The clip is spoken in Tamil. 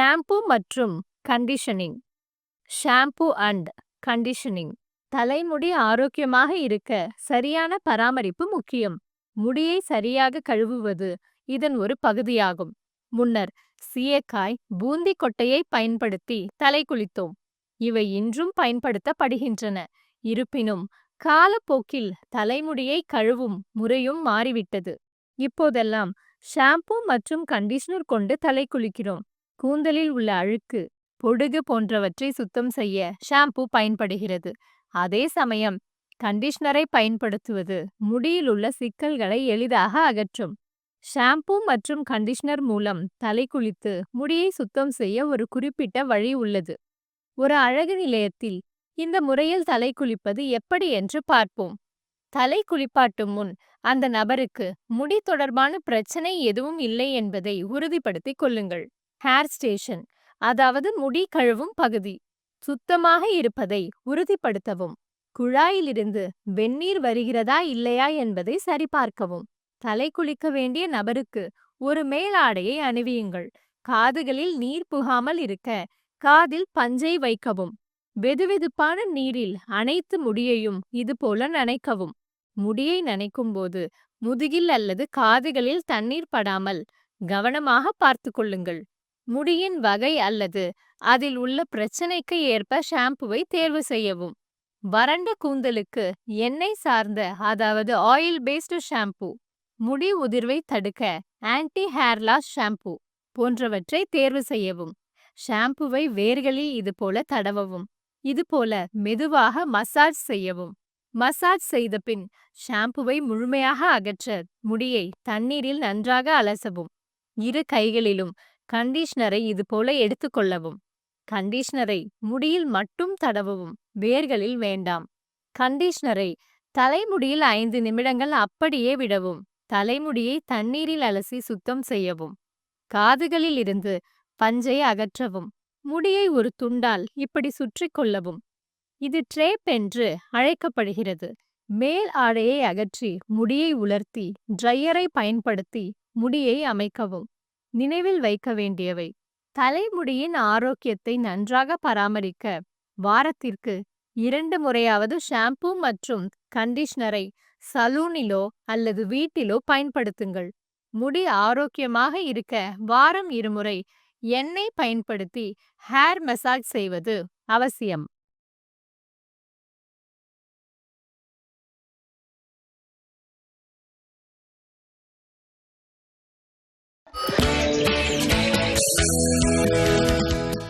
ஷாம்பு மற்றும் கண்டிஷனிங். Shampoo and conditioning. தலைமுடி ஆரோக்கியமாக இருக்க சரியான பராமரிப்பு முக்கியம். முடியை சரியாக கழுவுவது இதன் ஒரு பகுதியாகும். முன்னர் சீயக்காய் பூந்தி கொட்டையை பயன்படுத்தி தலை குளித்தோம். இவை இன்றும் பயன்படுத்தப்படுகின்றன. இருப்பினும் காலப்போக்கில் தலைமுடியை கழுவும் முறையும் மாறிவிட்டது. இப்போதெல்லாம் ஷாம்பு மற்றும் கண்டிஷனர் கொண்டு தலை குளிக்கிறோம். கூந்தலில் உள்ள அழுக்கு பொடுகு போன்றவற்றை சுத்தம் செய்ய ஷாம்பு பயன்படுகிறது. அதே சமயம் கண்டிஷனரை பயன்படுத்துவது முடியில் உள்ள சிக்கல்களை எளிதாக அகற்றும். ஷாம்பு மற்றும் கண்டிஷனர் மூலம் தலை குளித்து முடியை சுத்தம் செய்ய ஒரு குறிப்பிட்ட வழி உள்ளது. ஒரு அழகு நிலையத்தில் இந்த முறையில் தலை குளிப்பது எப்படி என்று பார்ப்போம். தலை குளிப்பாட்டும் முன் அந்த நபருக்கு முடி தொடர்பான பிரச்சனை எதுவும் இல்லை என்பதை உறுதிப்படுத்திக் கொள்ளுங்கள். ஹேர் ஸ்டேஷன் அதாவது முடி கழுவும் பகுதி சுத்தமாக இருப்பதை உறுதிப்படுத்தவும். குழாயிலிருந்து வெந்நீர் வருகிறதா இல்லையா என்பதை சரிபார்க்கவும். தலை குளிக்க வேண்டிய நபருக்கு ஒரு மேலாடையை அணிவியுங்கள். காதுகளில் நீர் புகாமல் இருக்க காதில் பஞ்சை வைக்கவும். வெதுவெதுப்பான நீரில் அனைத்து முடியையும் இதுபோல நனைக்கவும். முடியை நனைக்கும் போது முதுகில் அல்லது காதுகளில் தண்ணீர் படாமல் கவனமாக பார்த்து கொள்ளுங்கள். முடியின் வகை அல்லது அதில் உள்ள பிரச்சனைக்கு ஏற்ப ஷாம்புவை தேர்வு செய்யவும். வறண்ட கூந்தலுக்கு எண்ணெய் சார்ந்த அதாவது ஆயில் பேஸ்டு ஷாம்பு முடி உதிர்வை தடுக்க ஆன்டி ஹேர் லாஸ் ஷாம்பு போன்றவற்றை தேர்வு செய்யவும். ஷாம்புவை வேர்களில் இது போல தடவவும். இது போல மெதுவாக மசாஜ் செய்யவும். மசாஜ் செய்த பின் ஷாம்புவை முழுமையாக அகற்ற முடியை தண்ணீரில் நன்றாக அலசவும். இரு கைகளிலும் கண்டிஷனரை இதுபோல எடுத்துக்கொள்ளவும் கண்டிஷனரை முடியில் மட்டும் தடவவும் வேர்களில் வேண்டாம். கண்டிஷனரை தலைமுடியில் ஐந்து நிமிடங்கள் அப்படியே விடவும். தலைமுடியை தண்ணீரில் அலசி சுத்தம் செய்யவும். காதுகளில் இருந்து பஞ்சை அகற்றவும். முடியை ஒரு துண்டால் இப்படி சுற்றி கொள்ளவும். இது ட்ரேப் என்று அழைக்கப்படுகிறது. மேல் ஆடையை அகற்றி முடியை உலர்த்தி ட்ரையரை பயன்படுத்தி முடியை அமைக்கவும். நினைவில் வைக்க வேண்டியவை. தலைமுடியின் ஆரோக்கியத்தை நன்றாக பராமரிக்க வாரத்திற்கு இரண்டு முறையாவது ஷாம்பு மற்றும் கண்டிஷனரை சலூனிலோ அல்லது வீட்டிலோ பயன்படுத்துங்கள். முடி ஆரோக்கியமாக இருக்க வாரம் இருமுறை எண்ணெய் பயன்படுத்தி ஹேர் மசாஜ் செய்வது அவசியம்.